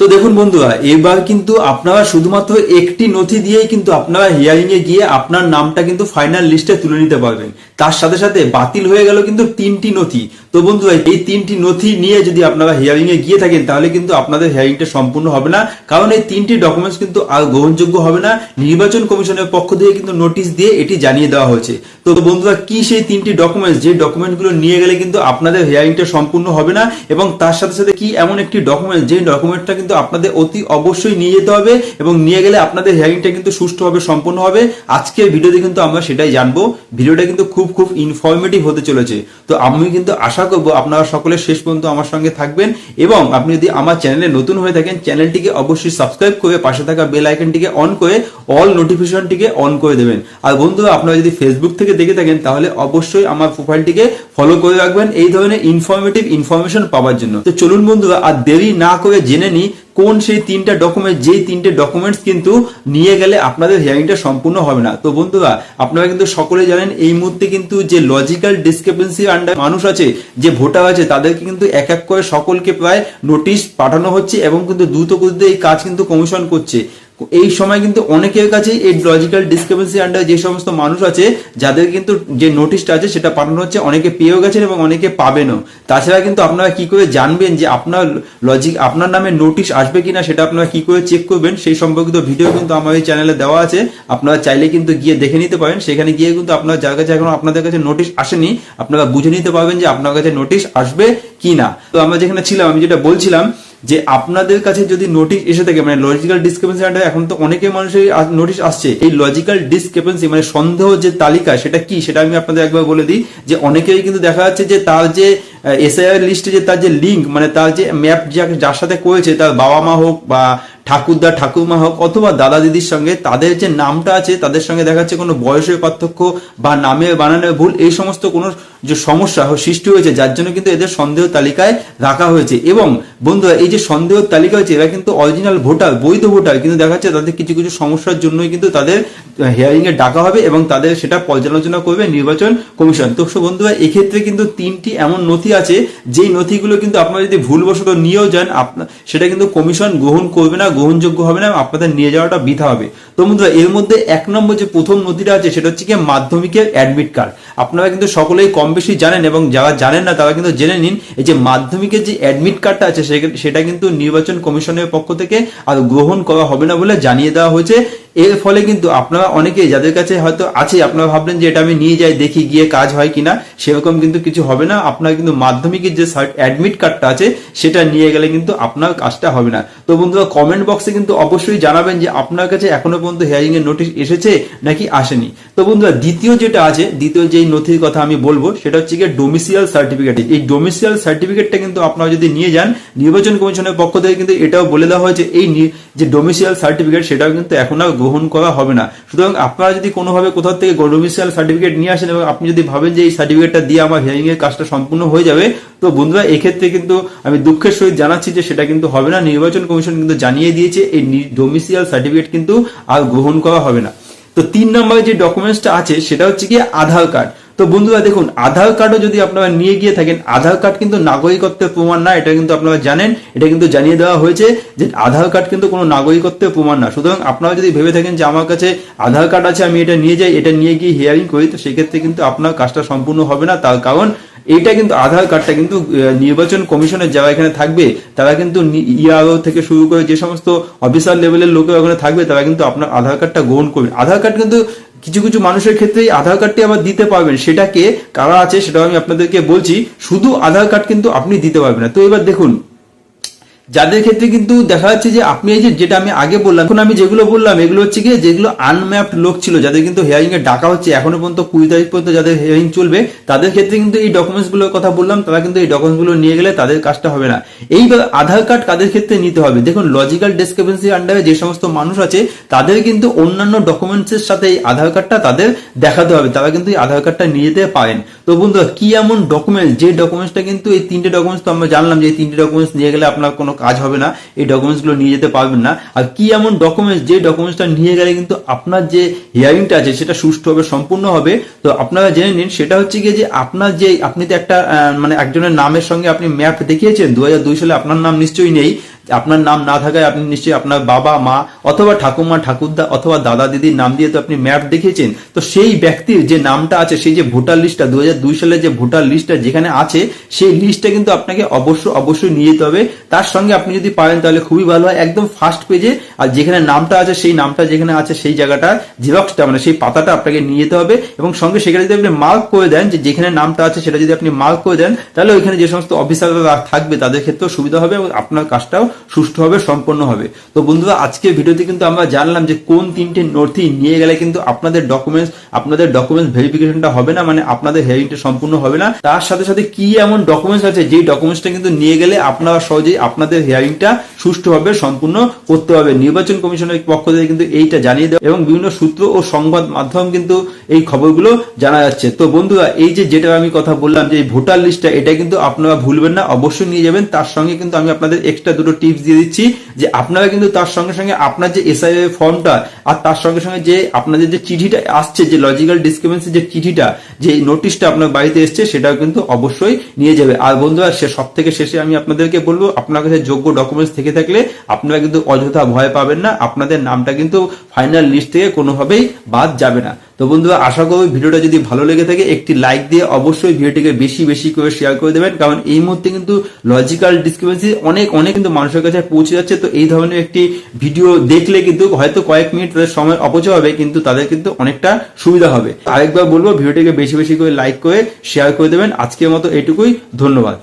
তো দেখুন বন্ধুরা, এবার কিন্তু আপনারা শুধুমাত্র একটি নথি দিয়েই কিন্তু আপনারা হিয়ারিং এ গিয়ে আপনার নামটা কিন্তু ফাইনাল লিস্টে তুলে নিতে পারবেন। তার সাথে সাথে বাতিল হয়ে গেল কিন্তু তিনটি নথি। তো বন্ধুরা, এই তিনটি নথি নিয়ে যদি আপনারা হিয়ারিং এ গিয়ে থাকেন, তাহলে কিন্তু আপনাদের হিয়ারিংটা সম্পূর্ণ হবে না। কারণ এই তিনটি ডকুমেন্টস কিন্তু আর গ্রহণযোগ্য হবে না। নির্বাচন কমিশনের পক্ষ থেকে কিন্তু নোটিশ দিয়ে এটি জানিয়ে দেওয়া হয়েছে। তো বন্ধুরা, কি সেই তিনটি ডকুমেন্টস যে ডকুমেন্টগুলো নিয়ে গেলে কিন্তু আপনাদের হিয়ারিংটা সম্পূর্ণ হবে না এবং তার সাথে সাথে কি এমন একটি ডকুমেন্ট যে ডকুমেন্টটা কিন্তু আপনাদের অতি অবশ্যই নিয়ে যেতে হবে এবং নিয়ে গেলে আপনাদের হিয়ারিংটা কিন্তু সুষ্ঠুভাবে সম্পন্ন হবে। আজকের ভিডিওতে কিন্তু আমরা সেটাই জানব। ভিডিওটা কিন্তু খুব খুব ইনফরমেটিভ হতে চলেছে। তো আমি কিন্তু আশা করব আপনারা সকলে শেষ পর্যন্ত আমার সঙ্গে থাকবেন এবং আপনি যদি আমার চ্যানেলে নতুন হয়ে থাকেন, চ্যানেলটিকে অবশ্যই সাবস্ক্রাইব করে পাশে থাকা বেল আইকনটিকে অন করে অল নোটিফিকেশনটিকে অন করে দেবেন। আর বন্ধুরা, আপনারা যদি ফেসবুক থেকে দেখে থাকেন, তাহলে অবশ্যই আমার প্রোফাইলটিকে ফলো করে রাখবেন। এই ধরনের ইনফরমেটিভ ইনফরমেশন পাওয়ার জন্য। তো চলুন বন্ধুরা, আর দেরি না করে জেনে নিই কোন সেই তিনটা ডকুমেন্ট যেই তিনটে ডকুমেন্টস কিন্তু নিয়ে গেলে আপনাদের হিয়ারিংটা সম্পূর্ণ হবে না। তো বন্ধুরা, আপনারা কিন্তু সকলে জানেন, এই মুহূর্তে কিন্তু যে লজিক্যাল ডিসক্রিপেন্সি আন্ডার মানুষ আছে, যে ভোটার আছে, তাদেরকে কিন্তু এক এক করে সকলকে প্রায় নোটিশ পাঠানো হচ্ছে এবং কিন্তু দ্রুত গতিতে এই কাজ কিন্তু কমিশন করছে। এই সময় কিন্তু অনেকের কাছে এই লজিক্যাল ডিসক্রিপেন্সি আন্ডার যে সমস্ত মানুষ আছে, যাদের কিন্তু যে নোটিশটা আছে সেটা পাঠানো হচ্ছে, অনেকে পেয়েও গেছেন এবং অনেকে পাবেনও। তাছাড়া কিন্তু আপনারা কি করে জানবেন যে আপনার লজিক আপনার নামে নোটিশ আসবে কিনা সেটা আপনারা কি করে চেক করবেন? সেই সম্পর্কিত ভিডিও কিন্তু আমার এই চ্যানেলে দেওয়া আছে। আপনারা চাইলে কিন্তু গিয়ে দেখে নিতে পারেন। সেখানে গিয়ে কিন্তু আপনার যার কাছে এখন আপনাদের কাছে নোটিশ আসেনি, আপনারা বুঝে নিতে পারবেন যে আপনার কাছে নোটিশ আসবে কি না তো আমরা যেখানে ছিলাম, আমি যেটা বলছিলাম যে আপনাদের কাছে যদি নোটিশ এসে থাকে মানে লজিক্যাল ডিসক্রিপেন্সি এখন তো অনেকে মানুষের নোটিশ আসছে। এই লজিক্যাল ডিসক্রিপেন্সি মানে সন্দেহ যে তালিকা, সেটা কি? সেটা আমি আপনাদের একবার বলে দিই, যে অনেকেই কিন্তু দেখা যাচ্ছে যে তার যে এসআইআর লিস্টে যে তার যে লিঙ্ক মানে তার যে ম্যাপ যার সাথে করেছে, তার বাবা মা হোক বা ঠাকুরদা, ঠাকুরমা হোক, অথবা দাদা দিদির সঙ্গে, তাদের যে নামটা আছে, তাদের সঙ্গে দেখা যাচ্ছে কোনো বয়সের পার্থক্য বা নামে বানানোর ভুল, এই সমস্ত কোনো যে সমস্যা সৃষ্টি হয়েছে, যার জন্য কিন্তু এদের সন্দেহ তালিকায় রাখা হয়েছে। এবং বন্ধুরা, এই যে সন্দেহ তালিকা হয়েছে, এরা কিন্তু অরিজিনাল ভোটার, বৈধ ভোটার কিন্তু দেখা যাচ্ছে তাদের কিছু কিছু সমস্যার জন্যই কিন্তু তাদের হিয়ারিং এ ডাকা হবে এবং তাদের সেটা পর্যালোচনা করবে নির্বাচন কমিশন। তো বন্ধুরা, এক্ষেত্রে কিন্তু তিনটি এমন নথি আছে, যেই নথিগুলো কিন্তু আপনারা যদি ভুলবশত নিয়েও যান আপনার সেটা কিন্তু কমিশন গ্রহণ করবে না, গ্রহণযোগ্য হবে না, আপনাদের নিয়ে যাওয়াটা বৃথা হবে। তো বন্ধুরা, এর মধ্যে এক নম্বর যে প্রথম নথিটা আছে, সেটা হচ্ছে কি মাধ্যমিকের অ্যাডমিট কার্ড আপনারা কিন্তু সকলেই কম বেশি জানেন এবং যারা জানেন না, তারা কিন্তু জেনে নিন, এই যে মাধ্যমিকের যে অ্যাডমিট কার্ডটা আছে সেটা কিন্তু নির্বাচন কমিশনের পক্ষ থেকে আর গ্রহণ করা হবে না বলে জানিয়ে দেওয়া হয়েছে। এর ফলে কিন্তু আপনারা অনেকেই যাদের কাছে হয়তো আছে, আপনারা ভাবলেন যে এটা আমি নিয়ে যাই, দেখি গিয়ে কাজ হয় কিনা, সেরকম কিন্তু কিছু হবে না। আপনার কিন্তু মাধ্যমিকের যে অ্যাডমিট কার্ডটা আছে, সেটা নিয়ে গেলে কিন্তু আপনার কাজটা হবে না। তো বন্ধুরা কমেন্ট বক্সে কিন্তু অবশ্যই জানাবেন যে আপনার কাছে এখনও পর্যন্ত হিয়ারিং এর নোটিশ এসেছে নাকি আসেনি। তো বন্ধুরা, দ্বিতীয় যেটা আছে, দ্বিতীয় যেই নথির কথা আমি বলব, সেটা হচ্ছে গিয়ে ডোমিসিয়াল সার্টিফিকেট এই ডোমিসিয়াল সার্টিফিকেটটা কিন্তু আপনারা যদি নিয়ে যান, নির্বাচন কমিশনের পক্ষ থেকে কিন্তু এটাও বলে দেওয়া হয়েছে, এই যে ডোমিসিয়াল সার্টিফিকেট সেটাও কিন্তু এখন আর গ্রহণ করা হবে না। সুতরাং আপনারা যদি কোনোভাবে কোথাও থেকে ডোমিসিয়াল সার্টিফিকেট নিয়ে আসেন এবং আপনি যদি ভাবেন যে এই সার্টিফিকেটটা দিয়ে আমার হিয়ারিং এর কাজটা সম্পূর্ণ হয়ে যাবে, তো বন্ধুরা, এক্ষেত্রে কিন্তু আমি দুঃখের সহিত জানাচ্ছি যে সেটা কিন্তু হবে না। নির্বাচন কমিশন কিন্তু জানিয়ে দিয়েছে এই ডোমিসিয়াল সার্টিফিকেট কিন্তু আর গ্রহণ করা হবে না। তো তিন নম্বরে যে ডকুমেন্টসটা আছে, সেটা হচ্ছে কি আধার কার্ড। তো বন্ধুরা দেখুন, আধার কার্ডও যদি আপনারা নিয়ে গিয়ে থাকেন, আধার কার্ড কিন্তু নাগরিকত্বের প্রমাণ না, এটা কিন্তু আপনারা জানেন, এটা কিন্তু জানিয়ে দেওয়া হয়েছে যে আধার কার্ড কিন্তু কোনো নাগরিকত্বের প্রমাণ না। সুতরাং আপনারা যদি ভেবে থাকেন যে আমার কাছে আধার কার্ড আছে, আমি এটা নিয়ে যাই, এটা নিয়ে গিয়ে হিয়ারিং করি, তো সেক্ষেত্রে কিন্তু আপনার কাজটা সম্পূর্ণ হবে না, তার কারণ এইটা কিন্তু আধার কার্ডটা কিন্তু নির্বাচন কমিশনের যারা এখানে থাকবে, তারা কিন্তু ইয়ারও থেকে শুরু করে যে সমস্ত অফিসার লেভেলের লোকের ওখানে থাকবে, তারা কিন্তু আপনার আধার কার্ডটা গ্রহণ করবেন আধার কার্ড কিন্তু কিছু কিছু মানুষের ক্ষেত্রে আধার কার্ডটি আবার দিতে পারবেন। সেটাকে কারা আছে সেটা আমি আপনাদেরকে বলছি, শুধু আধার কার্ড কিন্তু আপনি দিতে পারবেন না। তো এবার দেখুন যাদের ক্ষেত্রে কিন্তু দেখা যাচ্ছে যে আপনি এই যেটা আমি আগে বললাম, এখন আমি যেগুলো বললাম, এগুলো হচ্ছে কি যেগুলো আনম্যাপড লোক ছিল, যাদের কিন্তু হিয়ারিং এ ডাকা হচ্ছে, এখনও পর্যন্ত কুড়ি তারিখ পর্যন্ত যাদের হিয়ারিং চলবে, তাদের ক্ষেত্রে কিন্তু এই ডকুমেন্টসগুলোর কথা বললাম, তারা কিন্তু এই ডকুমেন্টসগুলো নিয়ে গেলে তাদের কাজটা হবে না। এই আধার কার্ড কাদের ক্ষেত্রে নিতে হবে? দেখুন লজিক্যাল ডিসক্রিপেন্সি আন্ডারে যে সমস্ত মানুষ আছে, তাদের কিন্তু অন্যান্য ডকুমেন্টস এর সাথে এই আধার কার্ডটা তাদের দেখাতে হবে, তারা কিন্তু এই আধার কার্ডটা নিয়ে যেতে পারেন। তো বন্ধুরা, কি এমন ডকুমেন্টস যে ডকুমেন্টসটা কিন্তু এই তিনটে ডকুমেন্টস তো আমরা জানলাম যে এই তিনটে ডকুমেন্টস নিয়ে গেলে আপনার কোনো কাজ হবে না, এই ডকুমেন্টসগুলো নিয়ে যেতে পারবেন না। আর কি এমন ডকুমেন্টস যে ডকুমেন্টসটা নিয়ে গেলে কিন্তু আপনার যে হিয়ারিংটা আছে, সেটা সুষ্ঠু হবে, সম্পূর্ণ হবে। তো আপনারা জেনে নিন, সেটা হচ্ছে গিয়ে যে আপনার যে, আপনি তো একটা মানে একজনের নামের সঙ্গে আপনি ম্যাপ দেখিয়েছেন দু হাজার দুই সালে আপনার নাম নিশ্চয়ই নেই। আপনার নাম না থাকায় আপনি নিশ্চয়ই আপনার বাবা, মা, অথবা ঠাকুমা, ঠাকুরদা, অথবা দাদা দিদির নাম দিয়ে তো আপনি ম্যাপ দেখিয়েছেন। তো সেই ব্যক্তির যে নামটা আছে, সেই যে ভোটার লিস্টটা দু হাজার দুই সালের যে ভোটার লিস্টটা যেখানে আছে, সেই লিস্টটা কিন্তু আপনাকে অবশ্য অবশ্যই নিয়ে যেতে হবে। তার সঙ্গে আপনি যদি পারেন, তাহলে খুবই ভালো হয়। একদম ফার্স্ট পেজে আর যেখানে নামটা আছে, সেই নামটা যেখানে আছে, সেই জায়গাটা জেরক্সটা মানে সেই পাতাটা আপনাকে নিয়ে যেতে হবে। এবং সঙ্গে সেখানে যদি আপনি মার্ক করে দেন, যে যেখানে নামটা আছে, সেটা যদি আপনি মার্ক করে দেন, তাহলে ওইখানে যে সমস্ত অফিসাররা থাকবে, তাদের ক্ষেত্রেও সুবিধা হবে এবং আপনার কাজটাও সুষ্ঠুভাবে সম্পন্ন হবে। তো বন্ধুরা, আজকের ভিডিওতে কিন্তু আমরা জানলাম যে কোন তিনটে নথি নিয়ে গেলে কিন্তু আপনাদের ডকুমেন্টস আপনাদের ডকুমেন্টস ভেরিফিকেশনটা হবে না মানে আপনাদের হেয়ারিংটা সম্পূর্ণ হবে না। তার সাথে সাথে কি এমন ডকুমেন্টস আছে, যেই ডকুমেন্টসটা কিন্তু নিয়ে গেলে আপনারা সহজেই আপনাদের হিয়ারিংটা সুষ্ঠুভাবে সম্পূর্ণ করতে হবে। নির্বাচন কমিশনের পক্ষ থেকে কিন্তু এইটা জানিয়ে দেওয়া এবং বিভিন্ন সূত্র ও সংবাদ মাধ্যম কিন্তু এই খবরগুলো জানা যাচ্ছে। তো বন্ধুরা, এই যে যেটা আমি কথা বললাম যে ভোটার লিস্টটা এটা কিন্তু আপনারা ভুলবেন না, অবশ্যই নিয়ে যাবেন। তার সঙ্গে কিন্তু আমি আপনাদের এক্সট্রা দুটো টিপস দিয়ে দিচ্ছি যে আপনারা কিন্তু তার সঙ্গে সঙ্গে আপনার যে এসআই ফর্মটা আর তার সঙ্গে সঙ্গে যে আপনাদের যে চিঠিটা আসছে, যে লজিক্যাল ডিসক্রিপেন্সি যে চিঠিটা, যে নোটিশটা আপনার বাড়িতে এসছে, সেটাও কিন্তু অবশ্যই নিয়ে যাবে। আর বন্ধুরা, সে সব থেকে শেষে আমি আপনাদেরকে বলব, আপনার কাছে যোগ্য ডকুমেন্টস থেকে থাকলে আপনারা কিন্তু অযথা ভয় পাবেন না, আপনাদের নামটা কিন্তু ফাইনাল লিস্ট থেকে কোনোভাবেই বাদ যাবে না। তো বন্ধুরা, আশা করব ভিডিওটা যদি ভালো লেগে থাকে, একটি লাইক দিয়ে অবশ্যই ভিডিওটিকে বেশি বেশি করে শেয়ার করে দেবেন। কারণ এই মুহূর্তে কিন্তু লজিক্যাল ডিসক্রিপেন্সি অনেক অনেক কিন্তু মানুষের কাছে পৌঁছে যাচ্ছে। তো এই ধরনের একটি ভিডিও দেখলে কিন্তু হয়তো কয়েক মিনিট তাদের সময় অপচয় হবে, কিন্তু তাদের কিন্তু অনেকটা সুবিধা হবে। আরেকবার বলব, ভিডিওটিকে বেশি বেশি করে লাইক করে শেয়ার করে দেবেন। আজকের মতো এটুকুই, ধন্যবাদ।